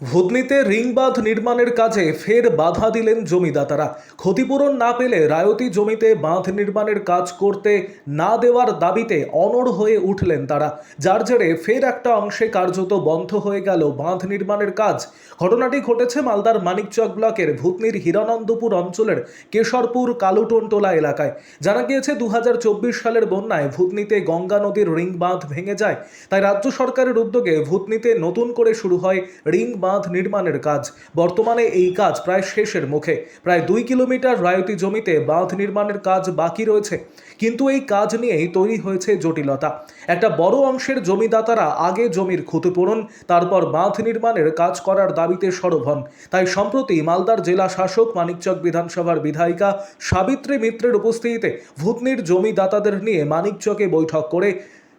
ভুতনিতে রিংবাঁধ নির্মাণের কাজে ফের বাধা দিলেন জমিদাতারা। ক্ষতিপূরণ না পেলে রায়তি জমিতে বাঁধ নির্মাণের কাজ করতে না দেওয়ার দাবিতে অনড় হয়ে উঠলেন তারা। যার জেরে ফের একটা অংশে কার্যত বন্ধ হয়ে গেল বাঁধ নির্মাণের কাজ। ঘটনাটি ঘটেছে মালদার মানিকচক ব্লকের ভূতনির হিরানন্দপুর অঞ্চলের কেশরপুর কালুটনটোলা এলাকায়। জানা গিয়েছে দু হাজার চব্বিশ সালের বন্যায় ভূতনিতে গঙ্গা নদীর রিং বাঁধ ভেঙে যায়। তাই রাজ্য সরকারের উদ্যোগে ভূতনিতে নতুন করে শুরু হয় রিং বাঁধ নির্মাণের কাজ। বর্তমানে এই কাজ প্রায় শেষের মুখে। প্রায় দুই কিলোমিটার রায়তি জমিতে বাঁধ নির্মাণের কাজ বাকি রয়েছে। কিন্তু এই কাজ নিয়েই তৈরি হয়েছে জটিলতা। একটা বড় অংশের জমিদাতারা আগে জমির ক্ষতিপূরণ তারপর বাঁধ নির্মাণের কাজ করার দাবিতে সরব হন। তাই সম্প্রতি মালদার জেলা শাসক, মানিকচক বিধানসভার বিধায়িকা সাবিত্রী মিত্রের উপস্থিতিতে ভূতনির জমিদাতাদের নিয়ে মানিকচকে বৈঠক করে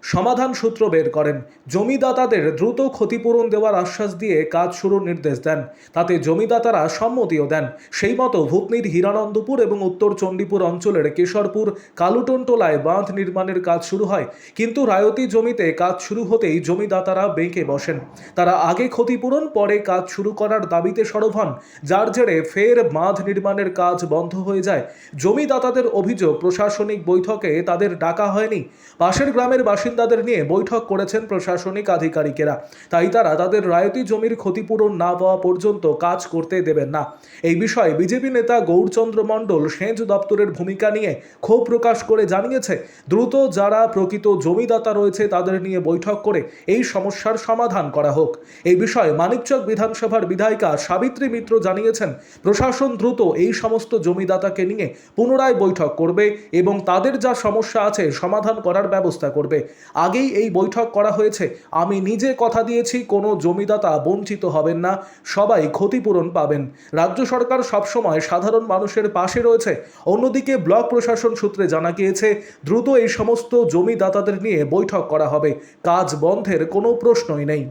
সমাধান সূত্র বের করেন। জমিদাতাদের দ্রুত ক্ষতিপূরণ দেওয়ার আশ্বাস দিয়ে কাজ শুরুর নির্দেশ দেন। তাতে জমিদাতারা সম্মতিও দেন। সেই মতো ভূতনির হিরানন্দপুর এবং উত্তর চণ্ডীপুর অঞ্চলের কেশরপুর, কালুটনটোলায় বাঁধ নির্মাণের কাজ শুরু হয়। কিন্তু রায়তি জমিতে কাজ শুরু হতেই জমিদাতারা বেঁকে বসেন। তারা আগে ক্ষতিপূরণ, পরে কাজ শুরু করার দাবিতে সরব হন। যার জেরে ফের বাঁধ নির্মাণের কাজ বন্ধ হয়ে যায়। জমিদাতাদের অভিযোগ, প্রশাসনিক বৈঠকে তাদের ডাকা হয়নি। পাশের গ্রামের বাসিন্দাদের নিয়ে বৈঠক করেছেন প্রশাসনিক আধিকারিকেরা। তাই তারা তাদের রায়তি জমির ক্ষতিপূরণ না পাওয়া পর্যন্ত কাজ করতে দেবেন না। এই বিষয়ে বিজেপি নেতা গৌরচন্দ্র মণ্ডল সেচ দপ্তরের ভূমিকা নিয়ে ক্ষোভ প্রকাশ করে জানিয়েছে, দ্রুত যারা প্রকৃত জমিদাতা রয়েছে তাদের নিয়ে বৈঠক করে এই সমস্যার সমাধান করা হোক। এই বিষয়ে মানিকচক বিধানসভার বিধায়িকা সাবিত্রী মিত্র জানিয়েছেন, প্রশাসন দ্রুত এই সমস্ত জমিদাতাকে নিয়ে পুনরায় বৈঠক করবে এবং তাদের যা সমস্যা আছে সমাধান করার ব্যবস্থা করবে। আগেই এই বৈঠক করা হয়েছে। আমি নিজে কথা দিয়েছি কোনো জমিদাতা বঞ্চিত হবেন না সবাই ক্ষতিপূরণ পাবেন। রাজ্য সরকার সবসময় সাধারণ মানুষের পাশে রয়েছে। অন্যদিকে ব্লক প্রশাসন সূত্রে জানা গিয়েছে দ্রুত এই সমস্ত জমিদাতাদের নিয়ে বৈঠক করা হবে। কাজ বন্ধের কোনো প্রশ্নই নেই।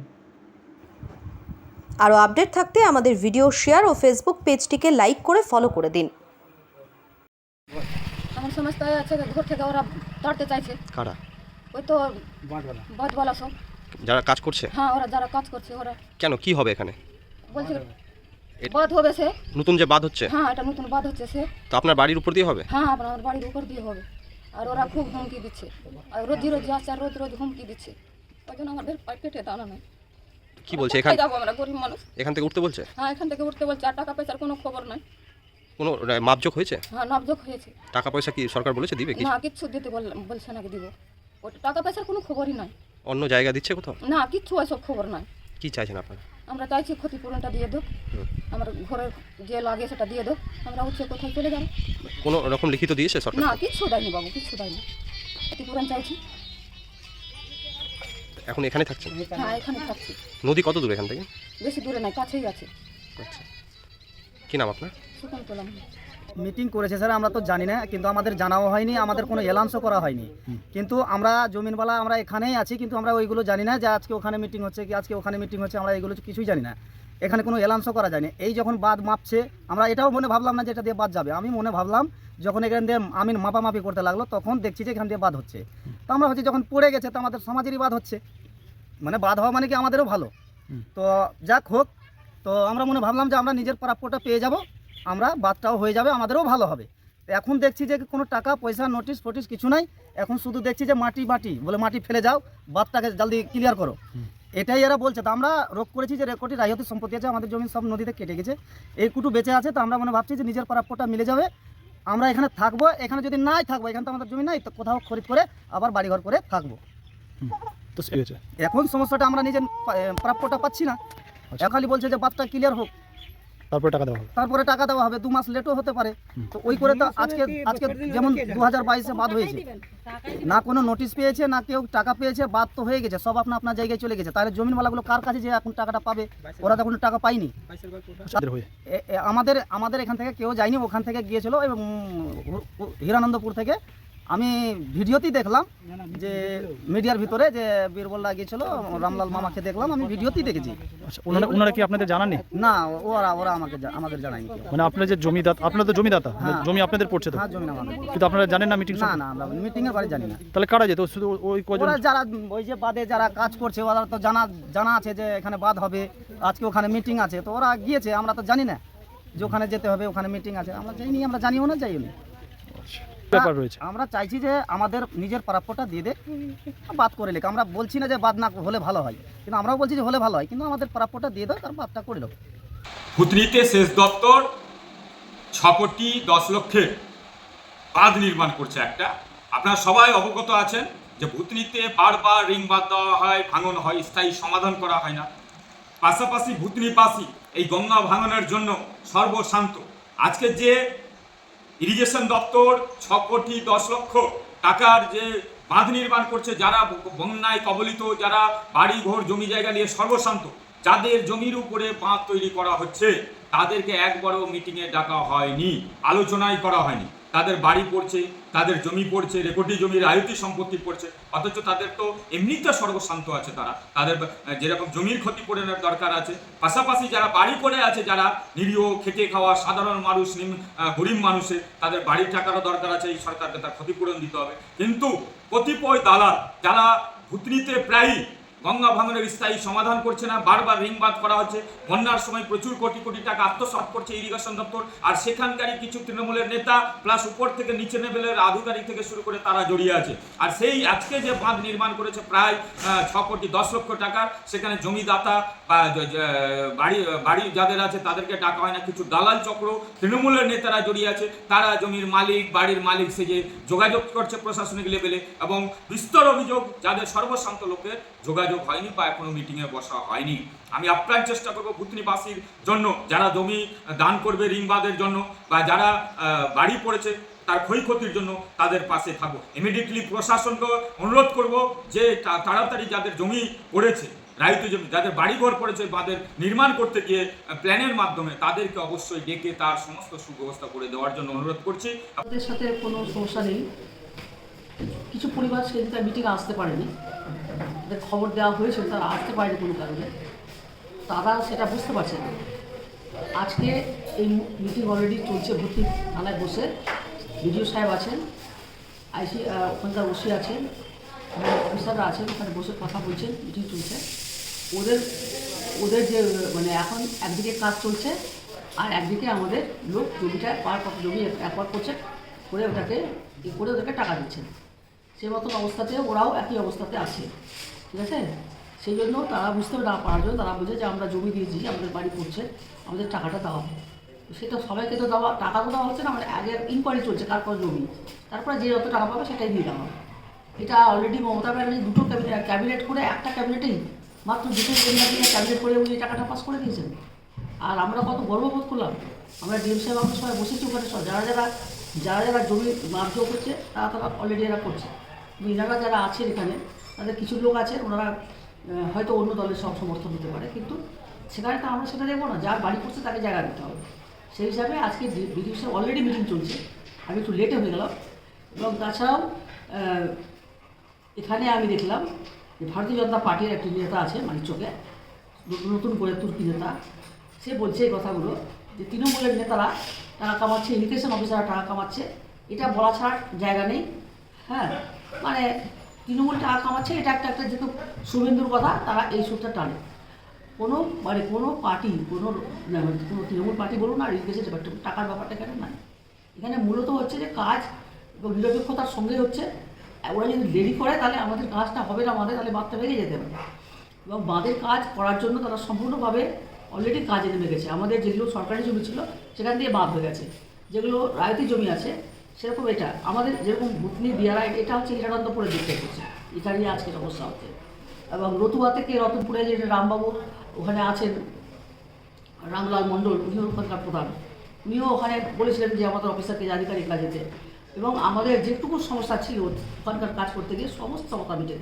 আরও আপডেট থাকতে আমাদের ভিডিও শেয়ার ও ফেসবুক পেজটিকে লাইক করে ফলো করে দিন। আমার সমস্ত আছে ঘর থেকে ওরা তাড়তে চাইছে। কারা? ওই তো বাদওয়ালা সব। যারা কাজ করছে? হ্যাঁ ওরা যারা কাজ করছে ওরা কেন? কি হবে এখানে? বলছে এ- বাদ হবে সে। নতুন যে বাঁধ হচ্ছে? হ্যাঁ এটা নতুন বাদ হচ্ছে সে। তো আপনার বাড়ির উপর দিয়ে হবে? হ্যাঁ আপনার বাড়ির উপর দিয়ে হবে। আর ওরা খুব হুমকি দিচ্ছে। আর রোজি রোজি আসছে আর রোজ রোজ হুমকি দিচ্ছে। ওই জন্য আমাদের পেটে দানা নেই। কি বলছে এখান যাব আমরা গরিব মানুষ? এখান থেকে উঠতে বলছে? হ্যাঁ এখান থেকে উঠতে বলছে আর টাকা পয়সার কোনো খবর নাই। কোনো মাপজোক হয়েছে? হ্যাঁ নাবজোক হয়েছে। টাকা পয়সা কি সরকার বলেছে দিবে কি? না কিচ্ছু দিতে বল- বলছে নাকি দিব। ওটা টাকা পয়সার কোনো খবরই নাই। অন্য জায়গা দিচ্ছে কোথাও? না কিচ্ছু ওইসব খবর নাই। কি চাইছেন আপনারা? আমরা চাইছি ক্ষতিপূরণটা দিয়ে দেব আমার ঘরের যে লাগে সেটা দিয়ে দেব আমরা হচ্ছে কোথায় চলে যাব। কোনো রকম লিখিত দিয়েছে সরকার? না কিচ্ছু দেয়নি বাবু কিচ্ছু দেয়নি। ক্ষতিপূরণ চাইছি। এখন এখানে থাকছেন? হ্যাঁ এখানে থাকছি। নদী কত দূর এখান থেকে? বেশি দূরে নাই কাছেই আছে। আচ্ছা। কি নাম আপনার? সুকন তোলাম মিটিং করেছে স্যার আমরা তো জানি না কিন্তু আমাদের জানাও হয়নি আমাদের কোনো এলাউন্সও করা হয়নি। কিন্তু আমরা জমিনওয়ালা আমরা এখানেই আছি কিন্তু আমরা ওইগুলো জানি না যে আজকে ওখানে মিটিং হচ্ছে কি আজকে ওখানে মিটিং হচ্ছে আমরা এগুলো কিছুই জানি না। এখানে কোনো এলাউন্সও করা যায়নি। এই যখন বাদ মাপছে আমরা এটাও মনে ভাবলাম না যে এটা দিয়ে বাদ যাবে। আমি মনে ভাবলাম যখন এখান দিয়ে আমি মাপামাপি করতে লাগল তখন দেখছি যে এখান দিয়ে বাদ হচ্ছে। তো আমরা হচ্ছে যখন পড়ে গেছে তো আমাদের সমাজেরই বাদ হচ্ছে। মানে বাদ হওয়া মানে কি আমাদেরও ভালো। তো যাক হোক তো আমরা মনে ভাবলাম যে আমরা নিজের প্রাপ্যটা পেয়ে যাব। আমরা বাদটাও হয়ে যাবে আমাদেরও ভালো হবে। তো এখন দেখছি যে কোনো টাকা পয়সা নোটিশ ফোটিস কিছু নাই। এখন শুধু দেখছি যে মাটি মাটি বলে মাটি ফেলে যাও বাদটাকে জলদি ক্লিয়ার করো। এটাই এরা বলছে। তো আমরা রোগ করেছি যে রেকর্ডি রায়তি সম্পত্তি আছে আমাদের জমি সব নদীতে কেটে গেছে। এই কুটু বেঁচে আছে তো আমরা মনে ভাবছি যে নিজের প্রাপ্যটা মিলে যাবে। আমরা এখানে থাকব এখানে যদি নাই থাকব এখানে তো আমাদের জমি নাই তো কোথাও খরিদ করে আবার বাড়িঘর করে থাকব। এখন সমস্যাটা আমরা নিজের প্রাপ্যটা পাচ্ছি না। খালি বলছে যে বাদটা ক্লিয়ার হোক। তারপরে টাকা দেওয়া হবে। তারপরে টাকা দেওয়া হবে দু মাস লেটও হতে পারে। তো ওই করে তো আজকে আজকে যেমন দু হাজার বাইশে বাদ হয়েছে না কোনো নোটিশ পেয়েছে না কেউ টাকা পেয়েছে বাদ তো হয়ে গেছে সব আপনার আপনার জায়গায় চলে গেছে। তাহলে জমিনওয়ালাগুলো কার কাছে যে এখন টাকাটা পাবে? ওরা তো কোনো টাকা পায়নি। আমাদের আমাদের এখান থেকে কেউ যায়নি ওখান থেকে গিয়েছিল এবং হিরানন্দপুর থেকে আমি ভিডিওতেই দেখলাম যে মিডিয়ার ভিতরে যে বীরবলরা গিয়েছিল রামলাল মামাকে দেখলাম আমি ভিডিওতেই দেখেছি। আচ্ছা ওনারা ওনারা কি আপনাদের জানাননি? না ওরা ওরা আমাকে আমাদের জানায়নি মানে আপনার যে জমিদাতা আপনার তো জমিদাতা হ্যাঁ। জমি আপনাদের পড়ছে তো? হ্যাঁ জমি আমাদের কিন্তু আপনারা জানেন না মিটিং না না আমরা মিটিং এর বারে জানি না। তাহলে কারা যেত? শুধু ওই কজন? ওরা যারা ওই যে বাদে যারা কাজ করছে ওরা তো জানা জানা আছে যে এখানে বাদ হবে আজকে ওখানে মিটিং আছে। তো ওরা গিয়েছে আমরা তো জানি না যে ওখানে যেতে হবে ওখানে মিটিং আছে। আমরা যাইনি আমরা জানিও না যাইও না। ব্যাপার রয়েছে। আমরা চাইছি যে আমাদের নিজের প্রাপ্যটা দিয়ে দে বাদ করে লেখ। আমরা বলছি না যে বাদ না হলে ভালো হয়। কিন্তু আমরাও বলছি যে হলে ভালো হয় কিন্তু আমাদের প্রাপ্যটা দিয়ে দাও তার বাদটা করে দাও। ভুতনিতে শেষ দপ্তর ছ কোটি দশ লক্ষের বাঁধ নির্মাণ করছে একটা। আপনারা সবাই অবগত আছেন যে ভুতনিতে বারবার রিং বাঁধ দেওয়া হয় ভাঙন হয় স্থায়ী সমাধান করা হয় না। পাশাপাশি ভুতনিবাসী এই গঙ্গা ভাঙনের জন্য সর্বশান্ত। আজকে যে ইরিগেশন দপ্তর ছ কোটি দশ লক্ষ টাকার যে বাঁধ নির্মাণ করছে, যারা বন্যায় কবলিত, যারা বাড়ি ঘর জমি জায়গা নিয়ে সর্বশান্ত, যাদের জমির উপরে বাঁধ তৈরি করা হচ্ছে, তাদেরকে একবারও মিটিংয়ে ডাকা হয়নি, আলোচনাই করা হয়নি। তাদের বাড়ি পড়ছে, তাদের জমি পড়ছে, রেকর্ডি জমির আয়তি সম্পত্তি পড়ছে, অথচ তাদের তো এমনিতে সর্বশান্ত আছে তারা। তাদের যেরকম জমির ক্ষতিপূরণের দরকার আছে, পাশাপাশি যারা বাড়ি করে আছে, যারা নিরীহ, খেটে খাওয়া, সাধারণ মানুষ গরিব মানুষের তাদের বাড়ির টাকারও দরকার আছে, এই সরকারকে তার ক্ষতিপূরণ দিতে হবে। কিন্তু কতিপয় দালাল, যারা ভুতনিতে প্রায়ই গঙ্গা ভাঙনের স্থায়ী সমাধান করছে না, বারবার রিংবাদ করা হচ্ছে। বন্যার সময় প্রচুর কোটি কোটি টাকা আত্মসাৎ করছে ইরিগেশন দপ্তর। আর সেখানকারই কিছু তৃণমূলের নেতা প্লাস উপর থেকে নিচে লেভেলের আধিকারিক থেকে শুরু করে তারা জড়িয়ে আছে। আর সেই আজকে যে বাঁধ নির্মাণ করেছে প্রায় ছ কোটি, দশ লক্ষ টাকার, সেখানে জমিদাতা বাড়ি বাড়ি যাদের আছে তাদেরকে ডাকা হয় না, কিছু দালাল চক্র, তৃণমূলের নেতারা জড়িয়ে আছে। তারা জমির মালিক, বাড়ির মালিক সেজে যোগাযোগ করছে প্রশাসনিক লেভেলে এবং বিস্তর অভিযোগ যাদের সর্বশান্ত লোকের যোগাযোগ হয়নি বা এখনও মিটিংয়ে বসা হয়নি। আমি আপ্রাণ চেষ্টা করব ভুতনিবাসীর জন্য, যারা জমি দান করবে রিংবাদের জন্য বা যারা বাড়ি পড়েছে তার ক্ষয়ক্ষতির জন্য তাদের পাশে থাকব। ইমিডিয়েটলি প্রশাসনকে অনুরোধ করব যে তাড়াতাড়ি যাদের জমি পড়েছে রায়িত জমি, যাদের বাড়িঘর পড়েছে তাদের নির্মাণ করতে গিয়ে প্ল্যানের মাধ্যমে তাদেরকে অবশ্যই ডেকে তার সমস্ত সুব্যবস্থা করে দেওয়ার জন্য অনুরোধ করছি। আমাদের সাথে কোনো সমস্যা নেই। কিছু পরিবার সেদিন তার মিটিংয়ে আসতে পারেনি। তাদের খবর দেওয়া হয়েছিল তারা আসতে পারেনি কোনো কারণে। তারা সেটা বুঝতে পারছে না। আজকে এই মিটিং অলরেডি চলছে ভর্তি থানায় বসে। বিডিও সাহেব আছেন, আইসি ওখানকার ওসি আছেন অফিসাররা আছেন, ওখানে বসে কথা বলছেন মিটিং চলছে। ওদের ওদের যে মানে এখন একদিকে কাজ চলছে, আর একদিকে আমাদের লোক জমিটা পার জমি একবার করছে, করে ওটাকে, করে ওদেরকে টাকা দিচ্ছেন। সে মতন অবস্থাতে ওরাও একই অবস্থাতে আছে। ঠিক আছে? সেই জন্য তারা বুঝতে না পারার জন্য তারা বোঝে যে আমরা জমি দিয়েছি, আমাদের বাড়ি করছে আমাদের টাকাটা দেওয়া সেটা সবাইকে তো দেওয়া, টাকা তো দেওয়া হচ্ছে না মানে আগে ইনকোয়ারি চলছে কার কত জমি। তারপরে যে যত টাকা পাবে সেটাই দিয়ে দেওয়া এটা অলরেডি মমতা ব্যানার্জি দুটো ক্যাবিনেট ক্যাবিনেট করে একটা ক্যাবিনেটেই মাত্র দুটো ক্যাবিনেট করে উনি টাকাটা পাস করে দিয়েছেন। আর আমরা কত গর্ববোধ করলাম, আমরা ডিএম সাহেব আমরা সবাই বসেছি ওখানে, সব যারা যারা যারা যারা জমি মার্জ করছে, তারা তারা অলরেডি এরা করছে। এনারা যারা আছেন এখানে তাদের কিছু লোক আছে, ওনারা হয়তো অন্য দলের সব সমর্থন হতে পারে, কিন্তু সেখানে তো আমরা সেটা দেখব না, যার বাড়ি করছে তাকে জায়গা দিতে হবে। সেই হিসাবে আজকে বিডিও সাহেব অলরেডি মিটিং চলছে, আমি একটু লেটে হয়ে গেলাম, এবং তাছাড়াও এখানে আমি দেখলাম যে ভারতীয় জনতা পার্টির একটি নেতা আছে মানিকচকে নতুন নতুন করে তুর্কি নেতা, সে বলছে এই কথাগুলো যে তৃণমূলের নেতারা টাকা কামাচ্ছে, ইরিগেশন অফিসাররা টাকা কামাচ্ছে, এটা বলা ছাড়ার জায়গা নেই হ্যাঁ মানে তৃণমূল টাকা কামাচ্ছে, এটা একটা একটা যেহেতু শুভেন্দুর কথা, তারা এই সূত্রটা টানে। কোনো মানে কোনো পার্টি, কোনো মানে কোনো তৃণমূল পার্টি বলুন আর ডিপার্টমেন্ট টাকার ব্যাপারটা এখানে নাই। এখানে মূলত হচ্ছে যে কাজ এবং নিরপেক্ষতার সঙ্গে হচ্ছে, ওরা যদি দেরি করে, তাহলে আমাদের কাজটা হবে না, আমাদের তাহলে বাদটা বেরিয়ে যেতে পারে এবং বাঁধের কাজ করার জন্য তারা সম্পূর্ণভাবে অলরেডি কাজে নেমে গেছে। আমাদের যেগুলো সরকারি জমি ছিল, সেখান দিয়ে বাঁধ হয়ে গেছে। যেগুলো রায়তি জমি আছে সেরকম এটা, আমাদের যেরকম ভুতনি দিয়ারা এটা হচ্ছে হিরানন্দপুরের দিকটা করছে এখানেই আজকে অবস্থা হচ্ছে এবং রতুয়া থেকে রতনপুরে যে রামবাবু ওখানে আছেন, রামলাল মণ্ডল, উনিও ওখানকার প্রধান। উনিও ওখানে বলেছিলেন যে আমাদের অফিসারকে আধিকারিক যেতে এবং আমাদের যেটুকু সমস্যা ছিল ওখানকার কাজ করতে গিয়ে, সমস্ত কথা মিটে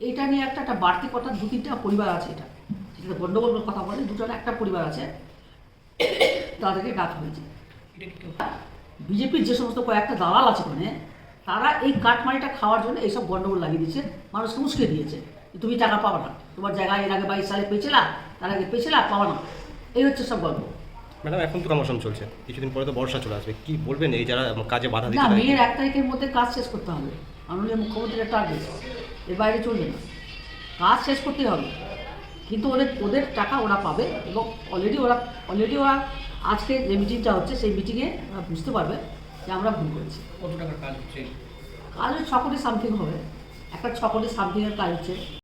এইটা নিয়ে একটা একটা বাড়তি কথা দু তিনটা পরিবার আছে এটা। যেটা গণ্ডগোল কথা বলে দুটো একটা পরিবার আছে, তাদেরকে ডাক হয়েছে। বিজেপির যে সমস্ত কয়েকটা দালাল আছে ওখানে তারা এই কাঠমারিটা খাওয়ার জন্য এইসব গন্ডগোল লাগিয়ে দিয়েছে মানুষকে উস্কে দিয়েছে তুমি টাকা পাবা না। তোমার জায়গায় এর আগে বাইশ সালে পেয়েছিলা তার আগে পেয়েছিলা পাবা না। এই হচ্ছে সব গল্প। ম্যাডাম এখন তো কামোশন চলছে। কিছুদিন পরে তো বর্ষা চলে আসবে। কি বলবেন এই যারা কাজে বাধা দিচ্ছে তাদের? মেয়ের এক তারিখের মধ্যে কাজ শেষ করতে হবে। মাননীয় মুখ্যমন্ত্রীর টার্গেট এর বাইরে চলবে না। কাজ শেষ করতে হবে। কিন্তু ওদের ওদের টাকা ওরা পাবে এবং অলরেডি ওরা অলরেডি ওরা আজকে যে মিটিংটা হচ্ছে সেই মিটিংয়ে বুঝতে পারবে যে আমরা ভুল করেছি। কত টাকার কাজ হচ্ছে? কাজ ছ কোটি সামথিং হবে। একটা ছ কোটি সামথিংয়ের কাজ হচ্ছে।